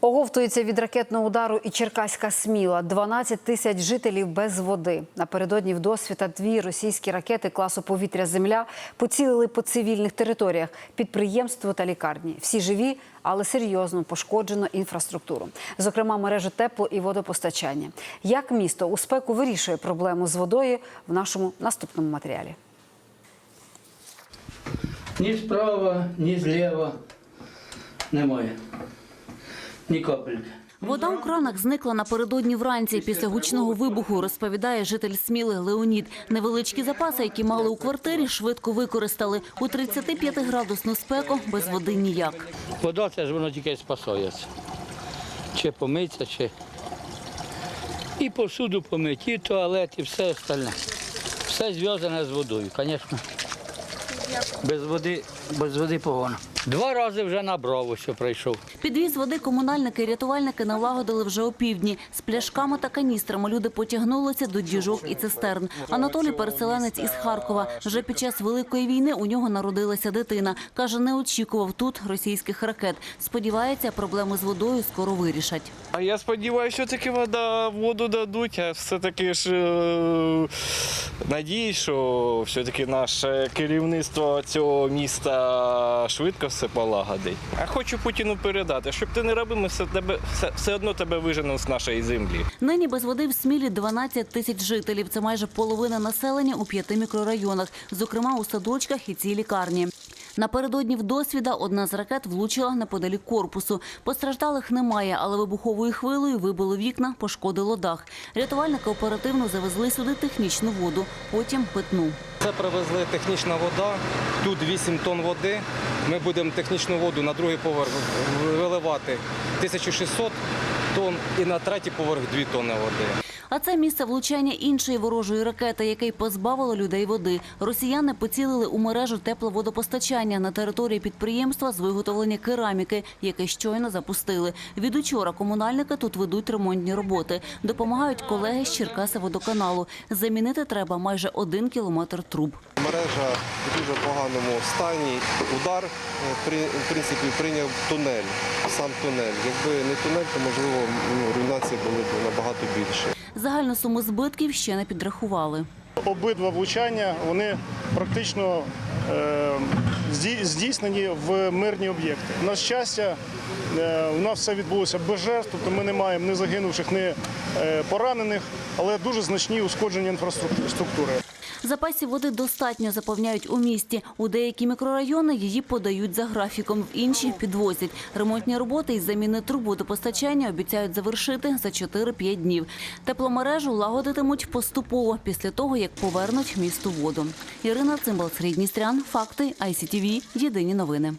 Оговтується від ракетного удару і Черкаська Сміла. 12 тисяч жителів без води. Напередодні в досвіта дві російські ракети класу повітря-земля поцілили по цивільних територіях, підприємство та лікарні. Всі живі, але серйозно пошкоджено інфраструктуру, зокрема мережу тепло і водопостачання. Як місто у спеку вирішує проблему з водою в нашому наступному матеріалі. Ні справа, ні зліва немає. Ні капельки. Вода у кранах зникла напередодні вранці після гучного вибуху, розповідає житель Сміли Леонід. Невеличкі запаси, які мали у квартирі, швидко використали. У 35-градусну спеку без води ніяк. Вода це ж воно тільки спасається. Чи помиться, чи. І посуду помить, і туалет, і все остальне. Все зв'язане з водою, звісно. Без води, без води погано. Два рази вже набрав, що прийшов. Підвіз води комунальники і рятувальники налагодили вже опівдні. З пляшками та каністрами люди потягнулися до діжок і цистерн. Анатолій переселенець із Харкова. Вже під час великої війни у нього народилася дитина. Каже, не очікував тут російських ракет. Сподівається, проблему з водою скоро вирішать. А я сподіваюся, що таки вода воду дадуть, а все-таки ж е, надіюсь, що все-таки наше керівництво цього міста швидко все полагодить. А хочу Путіну передати, щоб ти не робив, ми все, тебе, все, все одно тебе виженемо з нашої землі. Нині без води в Смілі 12 тисяч жителів. Це майже половина населення у п'яти мікрорайонах, зокрема у садочках і цій лікарні. Напередодні в досвіда одна з ракет влучила неподалік корпусу. Постраждалих немає, але вибуховою хвилею вибило вікна, пошкодило дах. Рятувальники оперативно завезли сюди технічну воду, потім питну. Це привезли технічна вода. Тут 8 тонн води. Ми будемо технічну воду на другий поверх виливати 1600 тонн і на третій поверх 2 тонни води. А це місце влучання іншої ворожої ракети, яке й позбавило людей води. Росіяни поцілили у мережу тепловодопостачання на території підприємства з виготовлення кераміки, яке щойно запустили. Від учора комунальники тут ведуть ремонтні роботи. Допомагають колеги з Черкаса водоканалу. Замінити треба майже один кілометр труб. Мережа в дуже поганому стані. Удар, е, в принципі, прийняв тунель, сам тунель. Якби не тунель, то можливо ну, руйнації були б набагато більше. Загальну суму збитків ще не підрахували. Обидва влучання вони практично е, здійснені в мирні об'єкти. На щастя, е, у нас все відбулося без жертв, тобто ми не маємо ні загинувших, ні поранених, але дуже значні ушкодження інфраструктури. Запасів води достатньо заповняють у місті. У деякі мікрорайони її подають за графіком, в інші підвозять. Ремонтні роботи із заміни труб водопостачання обіцяють завершити за 4-5 днів. Тепломережу лагодитимуть поступово після того, як повернуть місту воду. Ірина Цимбал, Срідністрян, Факти, ICTV, Єдині новини.